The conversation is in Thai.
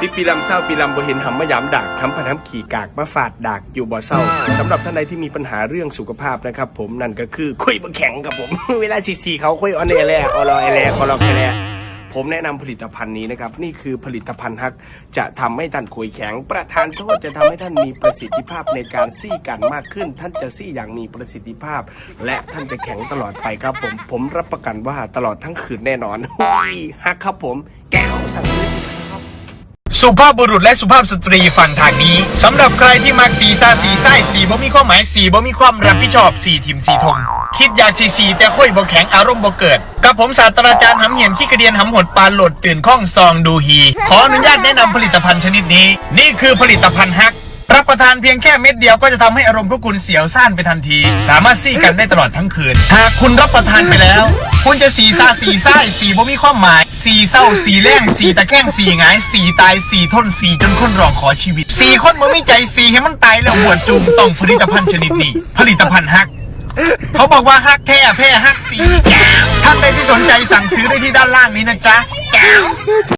สิปีลำเศร้าปีลำบ่เห็นหำมะยามดากทำพันทำขี่กากมาฝาดดากอยู่บ่เศร้าสำหรับท่านใดที่มีปัญหาเรื่องสุขภาพนะครับผมนั่นก็คือคุยบ่แข็งครับผม เวลาซีซีเขาคุยออนแอร์แลออรอแอร์แลออรอแอร์แลผมแนะนำผลิตภัณฑ์นี้นะครับ นี่คือผลิตภัณฑ์ฮัก จะทำให้ท่านคุยแข็ง ประทานโทษจะทำให้ท่านมีประสิทธิภาพในการซี่กันมากขึ้น ท่านจะซี่อย่างมีประสิทธิภาพ และท่านจะแข็งตลอดไปครับผมผมรับประกันว่าตลอดทั้งคืนแน่นอนฮักครับผม แก้วสั่งซื้อ สุภาพบุรุษและสุภาพสตรีฝั่งทางนี้ สำหรับใครที่มักสีซาสีไส้สีบ่มีความหมายสีบ่มีความรับผิดชอบสีทิมสีทงคิดอยากสีสีแต่ค่อยบ่แข็งอารมณ์บ่เกิด กับผมศาสตราจารย์หำเหียนขี้กระเดียนหำหดปานหลดตื่นข้องซองดูฮี ขออนุญาตแนะนำผลิตภัณฑ์ชนิดนี้ นี่คือผลิตภัณฑ์ฮัก ทานเพียงแค่เม็ดเดียวก็จะทำให้อารมณ์ของคุณเสียวซ่านไปทันที สามารถซี่กันได้ตลอดทั้งคืน หากคุณรับประทานไปแล้ว คุณจะสีซาสีไส้สีบ่มีความหมาย สีเศร้าสีแรงสีตะแคงสีหงายสีตายสีทนสีจนคนร้องขอชีวิตสีคนบ่มีใจสีให้มันตายแล้วหัวจูงต้องผลิตภัณฑ์ชนิดนี้ ผลิตภัณฑ์ฮักเขาบอกว่าฮักแท้แพ้ฮักสีแก้วท่านใดที่สนใจสั่งซื้อได้ที่ด้านล่างนี้นะจ๊ะแก้ว